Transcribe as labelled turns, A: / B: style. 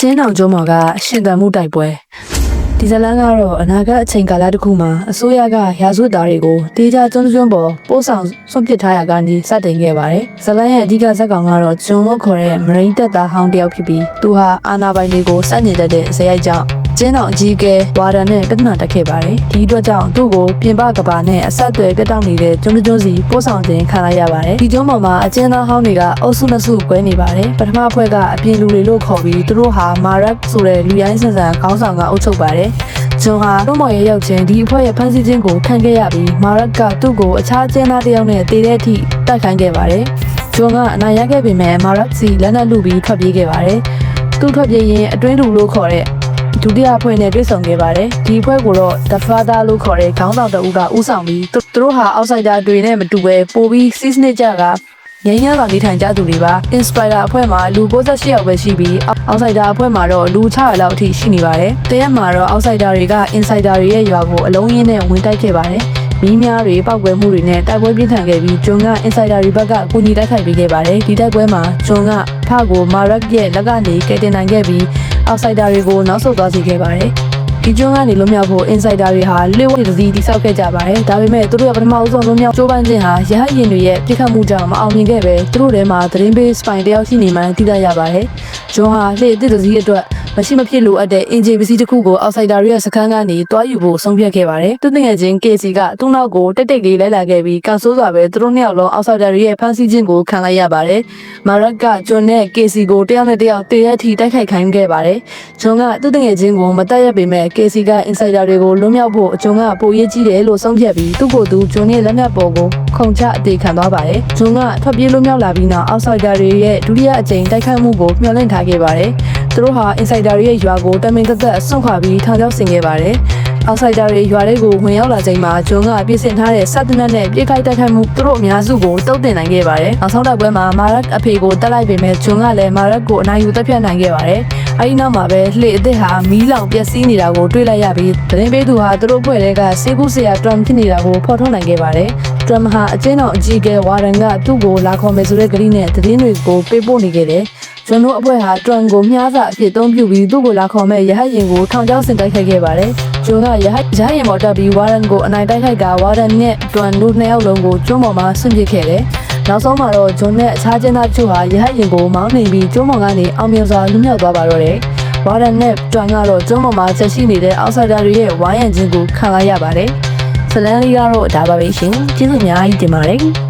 A: ကျင်းတောင်ကျွန်းမော်ကရှင်သန်မှုတိုက်ပွဲဒီဇလန်ကတော့အနာဂတ်အချိန်ကာလတစ်ခုမှာအစိုးရကရာဇဝတ်သားတွေကိုတေးကြကျွန်းကျွန်းပေါ်ပို့ဆောင်ဆွန့်ပစ်ထားရကနေစတင်ခဲ့ပါတယ်။ဇလန်ရဲ့အဓိကဇက်ကောင်ကတော့ကျွန်းလို့ခေါ်တဲ့မရိန်တက်သားဟောင်းတစ်ယောက်ဖြစ်ပြီးသူဟာအာနာပိုင်တွေကိုစတင်တတ်တဲ့ဇယိုက်ကြောင့် ကျင်းတော်အကြီးအကဲဝါဒန်နဲ့ပြဿနာတက်ခဲ့ပါတယ်။ဒီအတွက်ကြောင့်သူ့ကိုပြင်ပကဘာနဲ့အဆက်အသွယ်ပြတ်တောက်နေတဲ့ကျွန်းကျွန်းစီပို့ဆောင်ခြင်းခံလိုက်ရပါတယ်။ဒီကျွန်းပေါ်မှာအကျဉ်းသားဟောင်းတွေကအုပ်စုနှစ်စုကွဲနေပါတယ်။ပထမအဖွဲ့ကအပြင်လူတွေလို့ခေါ်ပြီးသူတို့ဟာမာရက်ဆိုတဲ့လူရိုင်းဆန်ဆန်ခေါင်းဆောင်ကအုပ်ချုပ်ပါတယ်။ဂျွန်ဟာတွန်းမော်ရဲ့ရောက်ချင်းဒီအဖွဲ့ရဲ့ဖမ်းဆီးခြင်းကိုခံခဲ့ရပြီးမာရက်ကသူ့ကိုအခြားကျင်းသားတစ်ယောက်နဲ့တည်တဲ့အထိတိုက်ခိုင်းခဲ့ပါတယ်။ဂျွန်ကအနိုင်ရခဲ့ပေမဲ့မာရက်စီလက်နက်လူပြီးထွက်ပြေးခဲ့ပါတယ်။သူထွက်ပြေးရင်အတွင်းလူလို့ခေါ်တဲ့ ဒုတိယအဖွဲ့နဲ့တွေ့ဆုံခဲ့ပါတယ်။ဒီအဖွဲ့ကိုတော့ The Father လို့ခေါ်တဲ့ခေါင်းဆောင်တဦးကဦးဆောင်ပြီးသူသူတို့ဟာ outsider တွေနဲ့မတူဘဲပိုပြီး sis နစ်ကြကငင်းရတာနေထိုင်ကြသူတွေပါ Inspire အဖွဲ့မှာလူ68ယောက်ပဲရှိပြီး Outsider အဖွဲ့မှာတော့လူ600လောက်အထိရှိနေပါတယ်။တရက်မှာတော့ Outsider တွေက Insider တွေရဲ့ရွာကိုအလုံးရင်းနဲ့ဝင်တိုက်ခဲ့ပါတယ်။မီးများတွေပောက်ကွဲမှုတွေနဲ့တိုက်ပွဲပြင်းထန်ခဲ့ပြီးဂျွန်က Insider တွေဘက်ကကူညီတိုက်ခိုက်ပေးခဲ့ပါတယ်။ဒီတိုက်ပွဲမှာဂျွန်ကဖကိုမာရက်ရဲ့လက်ကနေကယ်တင်နိုင်ခဲ့ပြီး Outsider တွေကိုနောက်ဆုတ်သွားစေခဲ့ပါတယ်။ဒီကျွန်းကနေလွတ်မြောက်ဖို့ insider တွေဟာလျှို့ဝှက်တစည်းတိစောက်ခဲ့ကြပါတယ်။ဒါပေမဲ့သူတို့ရဲ့ပထမအဆုံးလွတ်မြောက်ကြိုးပမ်းခြင်းဟာရဟတ်ရင်တွေရဲ့ပြစ်ခတ်မှုကြောင့်မအောင်မြင်ခဲ့ပဲသူတို့ထဲမှာသတင်းပေးစပိုင်တယောက်ရှိနေမှန်းသိတတ်ရပါတယ်။ဂျွန်ဟာလှည့်အစ်တစည်းအတွက် မရှိမဖြစ်လိုအပ်တဲ့အင်ဂျီပစီတစ်ခုကို outsider တွေရဲ့စခန်းကနေတွားယူဖို့ဆုံးဖြတ်ခဲ့ပါတယ်။သူတငယ်ချင်း KC ကသူ့နောက်ကိုတိတ်တိတ်လေးလိုက်လာခဲ့ပြီးကန်ဆိုးစွာပဲသူတို့နှစ်ယောက်လုံး outsider တွေရဲ့ဖမ်းဆီးခြင်းကိုခံလိုက်ရပါတယ်။မာရက်ကဂျွန်နဲ့ KC ကိုတယောက်နဲ့တယောက်တည်တဲ့အထိတိုက်ခိုက်ခိုင်းခဲ့ပါတယ်။ဂျွန်ကသူ့တငယ်ချင်းကိုမတက်ရပေမဲ့ KC က insider တွေကိုလွတ်မြောက်ဖို့အဂျွန်ကပိုရေးကြီးတယ်လို့ဆုံးဖြတ်ပြီးသူ့ကိုယ်သူဂျွန်ရဲ့လက်နက်ပေါ်ကိုခုန်ချအသေးခံသွားပါတယ်။ဂျွန်ကထွက်ပြေးလွတ်မြောက်လာပြီးနောက် outsider တွေရဲ့ဒုတိယအကြိမ်တိုက်ခိုက်မှုကိုမျှော်လင့်ထားခဲ့ပါတယ်။ သူတို့ဟာ insider တွေရဲ့ရွာကိုတမင်သက်သက်ဆွန့်ခွာပြီးထောင်ချောက်ဆင်ခဲ့ပါတယ်။ outsider တွေရွာတွေကိုဝင်ရောက်လာချိန်မှာဂျွန်ကပြင်ဆင်ထားတဲ့စက်တနက်နဲ့ပြေးခိုက်တိုက်ခိုက်မှုသူတို့အများစုကိုတုံ့တင်နိုင်ခဲ့ပါတယ်။နောက်ဆုံးတိုက်ပွဲမှာမာရက်အဖေကိုတက်လိုက်ပေမဲ့ဂျွန်ကလည်းမာရက်ကိုအနိုင်ယူတက်ဖြတ်နိုင်ခဲ့ပါတယ်။အဲဒီနောက်မှာပဲလှေအစ်စ်ဟာမီးလောင်ပျက်စီးနေတာကိုတွေ့လိုက်ရပြီးသတင်းပေးသူဟာသူတို့ဖွဲ့တွေကစေကူဆရာထရမ်ဖြစ်နေတာကိုဖော်ထုတ်နိုင်ခဲ့ပါတယ်။ထရမ်ဟာအကျဉ်းတော်အကြီးအကဲဝါရန်ကသူ့ကိုလာခေါ်မယ်ဆိုတဲ့ကတိနဲ့သတင်းတွေကိုပေးပို့နေခဲ့တယ်။ ကျွန်တော်အဖွဲ့ဟာထရမ်ကိုမြားစာအဖြစ်အသုံးပြုပြီးသူ့ကိုလာခေါ်မဲ့ရဟတ်ရင်ကိုထောင်ချောက်ဆင်တိုက်ခိုက်ခဲ့ပါတယ်။ကျွန်တော်ကရဟတ်ရဟတ်ရင်ပေါ်တက်ပြီးဝါရန်ကိုအနိုင်တိုက်ခိုက်ကဝါရန်နဲ့ထရမ်တို့နှစ်ယောက်လုံးကိုကျွန်းပေါ်မှာဆွန့်ပစ်ခဲ့တယ်။နောက်ဆုံးမှာတော့ဂျွန်နဲ့အခြားကျင်းသားတို့ဟာရဟတ်ရင်ကိုမောင်းနှင်ပြီးကျွန်းပေါ်ကနေအောင်မြင်စွာလွတ်မြောက်သွားပါတော့တယ်။ဝါရန်နဲ့တွန်ကတော့ကျွန်းပေါ်မှာဆက်ရှိနေတဲ့အောက်ဆိုင်ဒါတွေရဲ့ဝိုင်းရံခြင်းကိုခံလိုက်ရပါတယ်။ဇလန်လီကတော့ဒါပါပဲရှင်။ကျေးဇူးအများကြီးတင်ပါတယ်။